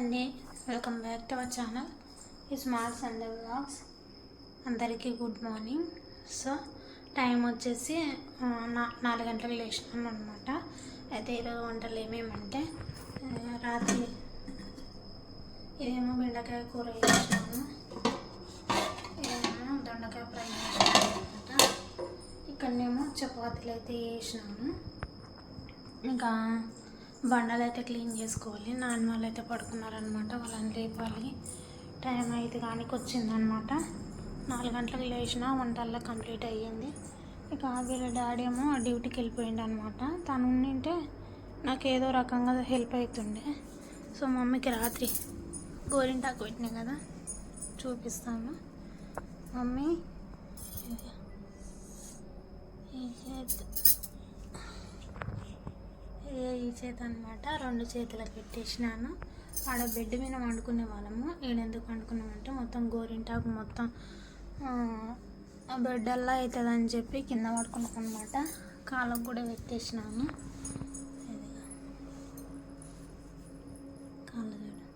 అండి. Welcome back to our channel. ఈ small Sunday blogs అందరికీ గుడ్ మార్నింగ్. సో టైం వచ్చేసి నా నాలుగు గంటలకు లేచినాను అనమాట అయితే ఈరోజు వంటలు ఏమేమంటే రాత్రి ఇదేమో బెండకాయ కూర వేసినాము ఇదేమో దొండకాయ ఫ్రై అనమాట ఇక్కడనేమో చపాతీలు అయితే వేసినాము ఇంకా బండలు అయితే క్లీన్ చేసుకోవాలి. నాన్న వాళ్ళు అయితే పడుకున్నారనమాట వాళ్ళని లేపాలి. టైం ఐదు కానికి వచ్చిందనమాట నాలుగు గంటలకు లేచిన వంటల్లో కంప్లీట్ అయ్యింది. ఇక వీళ్ళ డాడీ ఏమో డ్యూటీకి వెళ్ళిపోయింది అనమాట తను ఉండింటే నాకు ఏదో రకంగా హెల్ప్ అవుతుండే సో మమ్మీకి రాత్రి గోరింటాకు పెట్టినాయి కదా చూపిస్తాను. మమ్మీ ఈ చేతి అనమాట రెండు చేతులకు పెట్టేసినాను. ఆడ బెడ్ మీద వండుకునే వాళ్ళము. ఈడెందుకు వండుకున్నామంటే మొత్తం గోరింటాకు మొత్తం బెడ్ అల్లా అవుతుందని చెప్పి కింద పడుకున్నాం అనమాట కాళ్ళకు కూడా పెట్టేసినాను. ఇదిగో. కాళ్ళు చూడు.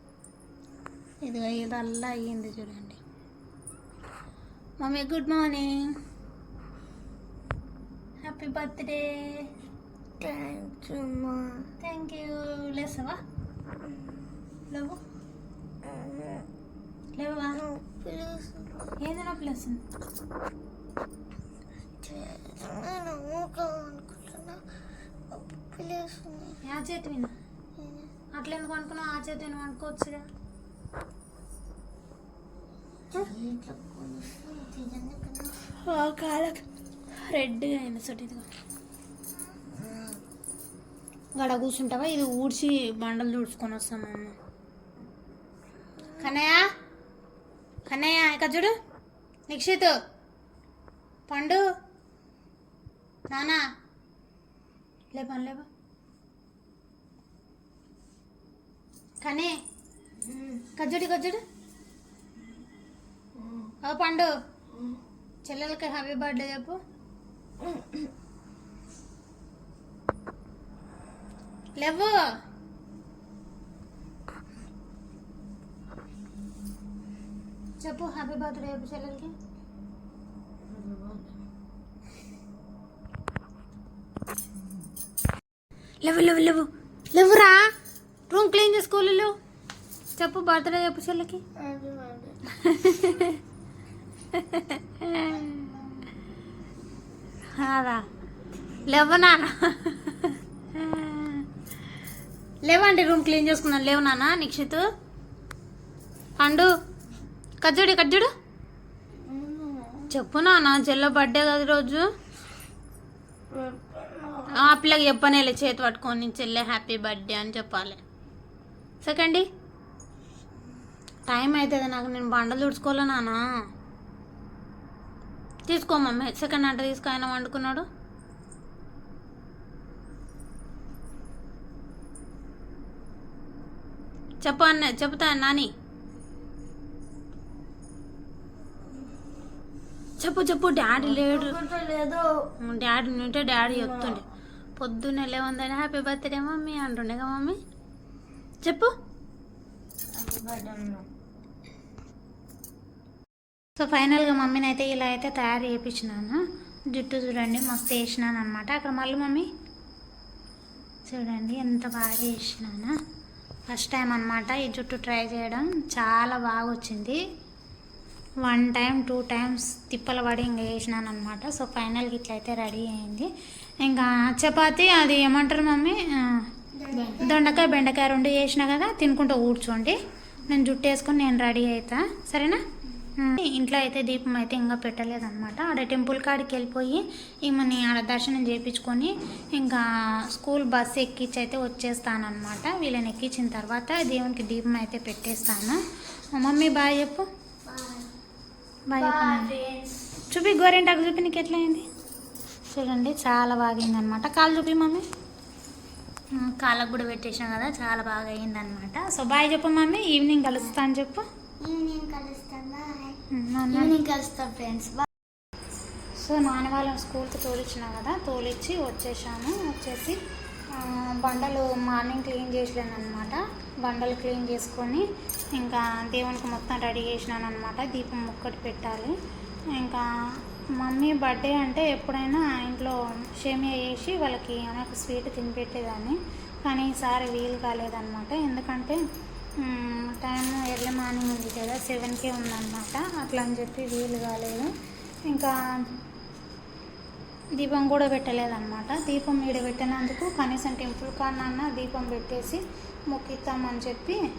ఇదిగో ఇదల్లా అయ్యింది చూడండి. Mummy good morning happy birthday thank you మా థ్యాంక్ యూ లేసావా లేవు లేవా ప్లీజ్ ఏది నొప్పి లేస్తుంది ఆ చేతి విన. అట్లా ఎందుకు అనుకున్నావు? ఆ చేతి విన అనుకోవచ్చుగా. కాళ్ళకి రెడ్గా అయిన సొట్టు ఇదిగో. గడ కూర్చుంటావా? ఇది ఊడ్చి బండలు తుడుచుకొని వస్తాము అమ్మ. కన్నయ్య? కన్నయ్య ఇక చూడు. నిక్షిత్ పండు. నానా. లేపా లేపా. కనే. కజ్జుడి కజ్జుడు ఓ పండు. చెల్లెలకి హ్యాపీ బర్త్డే చెప్పు. లేవు చెప్పు హ్యాపీ బర్త్డే చెప్పు చెల్లెలకి లేవు లేవు లేవు లేవురా రూమ్ క్లీన్ చేసుకోవాలి లేవు చెప్పు బర్త్డే చెప్పు చెల్లెకి అదా లేవు నాన్న లేవండి రూమ్ క్లీన్ చేసుకున్నాను. లేవు నాన్న నిక్షిత్ పండు. కజ్జుడి కజ్జుడు చెప్పు నాన్న చెల్ల బర్త్డే కదా రోజు. ఆ పిల్లకి చెప్పనేలే చేతి పట్టుకొని చెల్లె హ్యాపీ బర్త్డే అని చెప్పాలి. సెకండి. టైం అవుతుంది నాకు నేను బండలు తుడుచుకోలే నాన్న? తీసుకో మమ్మీ సెకండ్ అంటే తీసుకో ఆయన వండుకున్నాడు. చెప్పు అన్న చెప్తా నాని. చెప్పు చెప్పు డాడీ లేడు. డాడీ ఉంటే డాడీ చెప్తుండే. పొద్దున్న లేవందని హ్యాపీ బర్త్డే మమ్మీ అంటుండేగా మమ్మీ. చెప్పు. సో ఫైనల్గా మమ్మీని అయితే ఇలా అయితే తయారు చేయించినాను జుట్టు చూడండి మస్తు వేసినాను అనమాట అక్కడ మళ్ళీ మమ్మీ. చూడండి ఎంత బాగా వేసినాను. ఫస్ట్ టైం అనమాట ఈ జుట్టు ట్రై చేయడం. చాలా బాగా వచ్చింది వన్ టైం టూ టైమ్స్ తిప్పల పడి ఇంకా వేసినాను అనమాట సో ఫైనల్గా ఇట్లయితే రెడీ అయింది. ఇంకా చపాతి అది ఏమంటారు మమ్మీ? దొండకాయ బెండకాయ రెండు వేసినా కదా తినుకుంటూ కూర్చోండి. నేను జుట్టు వేసుకొని నేను రెడీ అవుతా సరేనా? ఇంట్లో అయితే దీపం అయితే ఇంకా పెట్టలేదన్నమాట. ఆడ టెంపుల్ కాడికి వెళ్ళిపోయి ఈమెని ఆడ దర్శనం చేయించుకొని ఇంకా స్కూల్ బస్ ఎక్కించి అయితే వచ్చేస్తానమాట వీళ్ళని ఎక్కించిన తర్వాత దేవునికి దీపం అయితే పెట్టేస్తాను. మమ్మీ బాయ్ చెప్పు. బాయ్ చెప్పు చూపి గోరెంటాకు చూపి నీకు ఎట్లా అయింది చూడండి చాలా బాగా అయింది అనమాట కాలు చూపి మమ్మీ. కాళ్ళకు కూడా పెట్టేసాం కదా చాలా బాగా అయింది అనమాట సో బాయ్ చెప్పు మమ్మీ. ఈవినింగ్ కలుస్తా అని చెప్పు. ఈవినింగ్ కలుస్తాం. ఈవినింగ్ కలుస్తాం ఫ్రెండ్స్ సో నాన్న వాళ్ళని స్కూల్కి తోలిచ్చిన కదా తోలిచ్చి వచ్చేసాము. వచ్చేసి బండలు మార్నింగ్ క్లీన్ చేసలేను అనమాట బండలు క్లీన్ చేసుకొని ఇంకా దేవునికి మొత్తం రెడీ చేసినాను అనమాట దీపం ఒక్కటి పెట్టాలి. ఇంకా మమ్మీ బర్త్డే అంటే ఎప్పుడైనా ఇంట్లో షేమియా చేసి వాళ్ళకి ఆమెకు స్వీట్ తినిపెట్టేదాన్ని. కానీ ఈసారి వీలు కాలేదన్నమాట. ఎందుకంటే టైం ఎర్లీ మార్నింగ్ ఉంది కదా సెవెన్కే ఉందన్నమాట. అట్లా అని చెప్పి వీలు కాలేదు. ఇంకా దీపం కూడా పెట్టలేదన్నమాట. దీపం ఈడ పెట్టినందుకు కనీసం టెంపుల్ కాడనన్నా దీపం పెట్టేసి మొక్కిద్దామని చెప్పి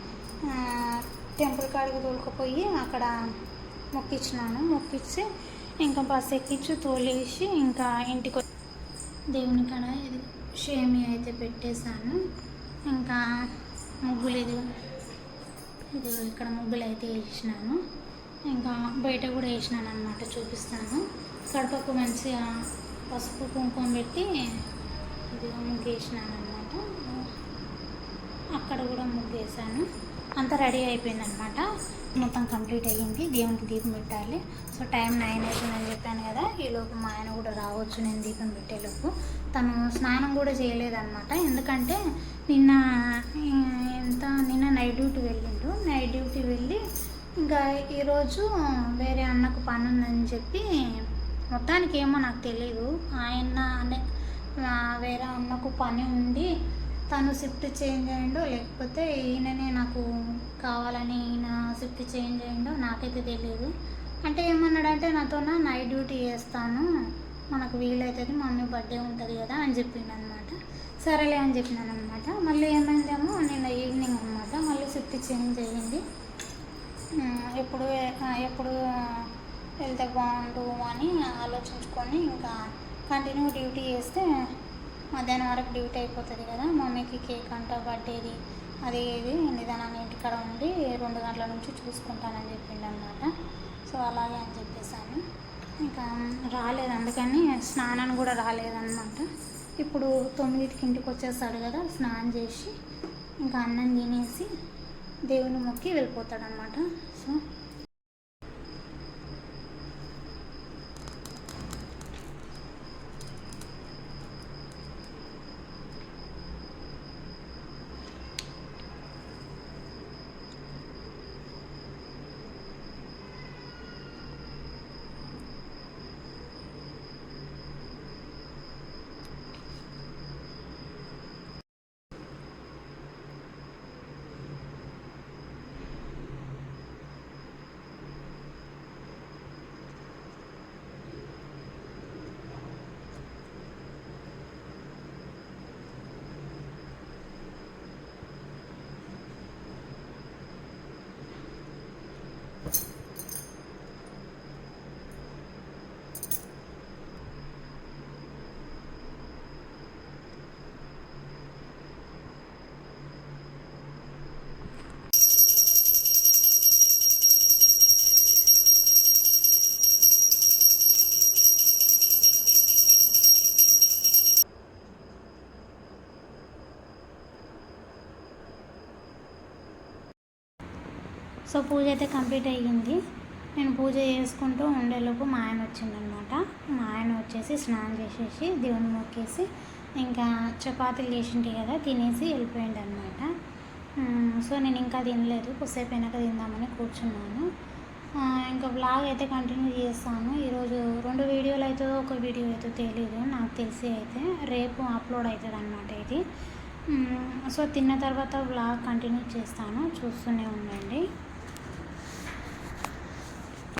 టెంపుల్ కాడికి తోలుకుపోయి అక్కడ మొక్కిచ్చినాను. మొక్కిచ్చి ఇంకా బస్ ఎక్కించి తోలేసి ఇంకా ఇంటికి వ- దేవుని కాడ ఇది షేమి అయితే పెట్టేశాను. ఇంకా ముగ్గులు ఇది ఇది ఇక్కడ ముగ్గులు అయితే వేసినాను. ఇంకా బయట కూడా వేసినాను అనమాట చూపిస్తాను. కడపకు మంచిగా పసుపు కుంకుమ పెట్టి ఇది ముగ్గు వేసినాను అనమాట అక్కడ కూడా ముగ్గు వేసాను అంతా రెడీ అయిపోయింది అనమాట మొత్తం కంప్లీట్ అయ్యింది. దేవునికి దీపం పెట్టాలి. సో టైం నైన్ అవుతుందని చెప్పాను కదా. ఈలోపు మా ఆయన కూడా రావచ్చు నేను దీపం పెట్టేలోపు. తను స్నానం కూడా చేయలేదన్నమాట. ఎందుకంటే నిన్న డ్యూటీ వెళ్ళిండు. నైట్ డ్యూటీ వెళ్ళి ఇంకా ఈరోజు వేరే అన్నకు పని ఉందని చెప్పి మొత్తానికి ఏమో నాకు తెలియదు ఆయన అనే వేరే అన్నకు పని ఉండి తను షిఫ్ట్ చేంజ్ అయ్యిండో లేకపోతే ఈయననే నాకు కావాలని ఈయన షిఫ్ట్ చేంజ్ అయ్యిండో నాకైతే తెలియదు అంటే ఏమన్నాడంటే నాతో నైట్ డ్యూటీ చేస్తాను. మనకు వీలవుతుంది మమ్మీ బర్త్డే ఉంటుంది కదా అని చెప్పిండు అనమాట సరేలే అని చెప్పినాను అనమాట మళ్ళీ ఏమైందేమో నిన్న ఈవినింగ్ అనమాట షిఫ్ట్ చేంజ్ అయ్యింది ఎప్పుడు ఎప్పుడు వెళ్తే బాగుండు అని ఆలోచించుకొని ఇంకా కంటిన్యూ డ్యూటీ చేస్తే మధ్యాహ్నం వరకు డ్యూటీ అయిపోతుంది కదా. మమ్మీకి కేక్ అంట బర్త్డేది అది ఇది నిదానాన్ని ఇంటికాడ ఉండి రెండు గంటల నుంచి చూసుకుంటానని చెప్పిండు అనమాట సో అలాగే అని చెప్పేసాను ఇంకా రాలేదు అందుకని స్నానం కూడా రాలేదన్నమాట. ఇప్పుడు తొమ్మిదికి ఇంటికి వచ్చేస్తాడు కదా స్నానం చేసి ఇంకా అన్నం తినేసి దేవుని మొక్కి వెళ్ళిపోతాడు అనమాట సో సో పూజ అయితే కంప్లీట్ అయ్యింది. నేను పూజ చేసుకుంటూ ఉండేలోపు మా ఆయన వచ్చిందనమాట మా ఆయన వచ్చేసి స్నానం చేసేసి దేవుని మొక్కేసి ఇంకా చపాతీలు చేసింటి కదా తినేసి వెళ్ళిపోయింది అనమాట సో నేను ఇంకా తినలేదు. కొద్దిసేపు వెనక తిందామని కూర్చున్నాను. ఇంకా బ్లాగ్ అయితే కంటిన్యూ చేస్తాను. ఈరోజు రెండు వీడియోలు అవుతుందో ఒక వీడియో అయితే తెలియదు నాకు తెలిసి అయితే రేపు అప్లోడ్ అవుతుంది అనమాట ఇది సో తిన్న తర్వాత బ్లాగ్ కంటిన్యూ చేస్తాను. చూస్తూనే ఉండండి.